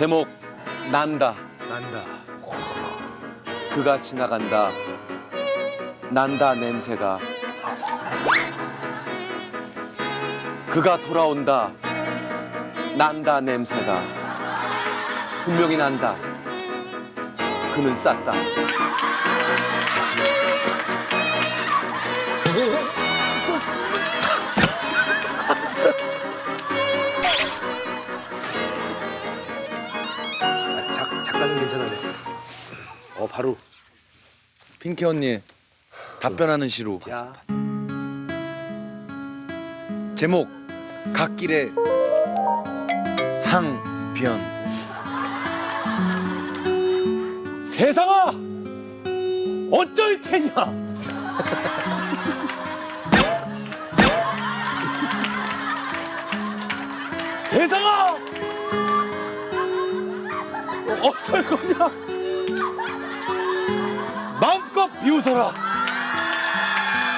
제목 난다. 난다. 그가 지나간다. 난다 냄새가. 그가 돌아온다. 난다 냄새가. 분명히 난다. 그는 쌌다. 하지. 작 작가는 괜찮아네. 어 바로. 핑키 언니 답변하는 시로 야. 제목 갓길의 항변 세상아 어쩔 테냐. 세상아 어, 어쩔 거냐. 마음껏 비웃어라.